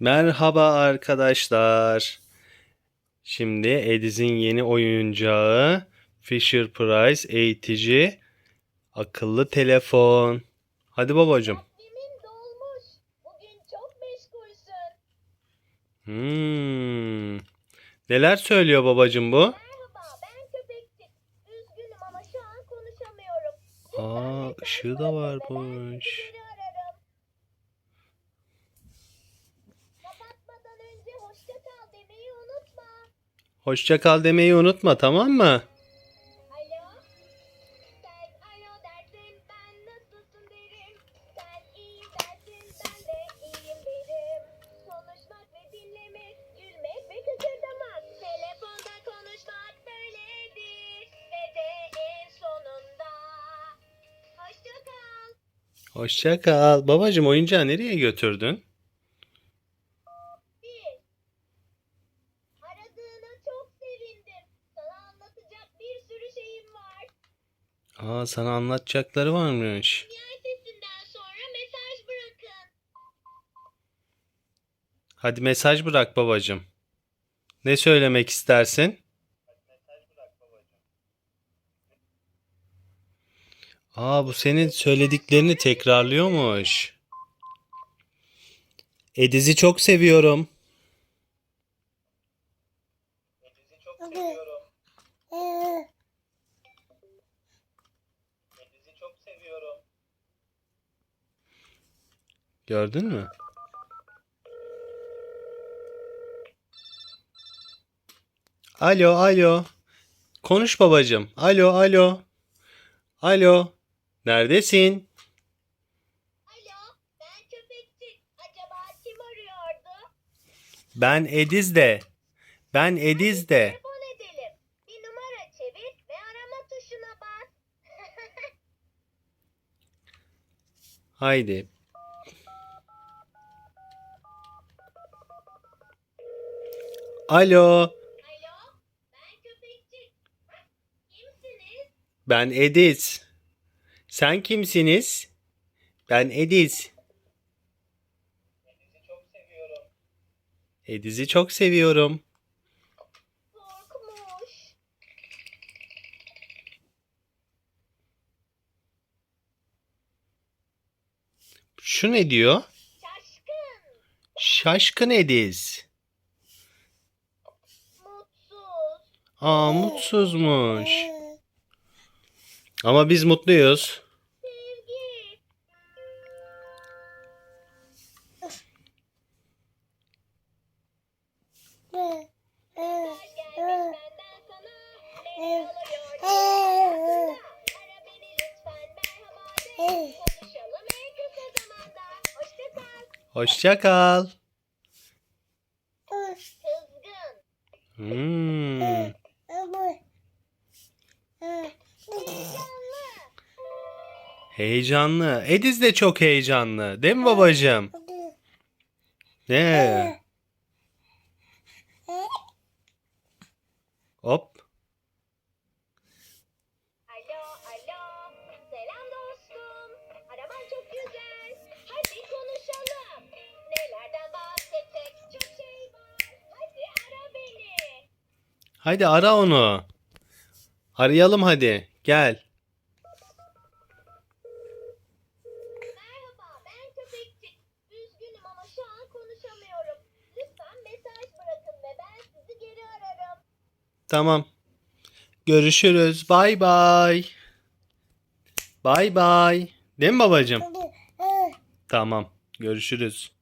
Merhaba arkadaşlar. Şimdi Ediz'in yeni oyuncağı Fisher Price eğitici akıllı telefon. Hadi babacığım. Takvimin dolmuş. Bugün çok meşgulsün. Hmm. Neler söylüyor babacığım bu? Merhaba ben köpekçik. Üzgünüm ama şu an konuşamıyorum. Aa, ışığı da varmış. Ben sizi geri ararım. Kapatmadan önce hoşça kal demeyi unutma. Hoşça kal demeyi unutma tamam mı? Alo? Sen alo dersin ben nasılsın derim. Sen iyi dersin ben de iyiyim derim. Konuşmak ve dinlemek, gülmek ve kıkırdamak. Telefonda konuşmak böyledir. Ve de en sonunda. Hoşça kal. Hoşça kal. Babacığım oyuncağı nereye götürdün? Bir. Aradığına çok sevindim. Sana anlatacak bir sürü şeyim var. Aa sana anlatacakları varmış. Diğer sesinden sonra mesaj bırakın. Hadi mesaj bırak babacığım. Ne söylemek istersin? Aa bu senin söylediklerini tekrarlıyormuş. Ediz'i çok seviyorum. Ediz'i çok seviyorum. Ediz'i çok seviyorum. Gördün mü? Alo, alo. Konuş babacığım. Alo, alo. Alo. Neredesin? Alo, ben köpekçik. Acaba kim arıyordu? Ben Ediz de. Ben Ediz de. Telefon edelim. Bir numara çevir ve arama tuşuna bas. Haydi. Alo. Alo, ben köpekçik. Kimsiniz? Ben Ediz. Sen kimsiniz? Ben Ediz. Ediz'i çok seviyorum. Ediz'i çok seviyorum. Korkmuş. Şu ne diyor? Şaşkın. Şaşkın Ediz. Aa mutsuzmuş. Ama biz mutluyuz. Sevgi. Mesaj gelmiş Heyecanlı. Ediz de çok heyecanlı. Değil mi babacığım? Ne? Hop. Alo, alo. Selam dostum. Araban çok güzel. Hadi konuşalım. Nelerden bahsedecek çok şey var. Hadi ara beni. Hadi ara onu. Arayalım hadi. Gel. Merhaba, ben köpekçik. Üzgünüm ama şu an konuşamıyorum. Lütfen mesaj bırakın ve ben sizi geri ararım. Tamam. Görüşürüz. Bay bay. Bay bay. Değil mi babacığım? Tamam. Görüşürüz.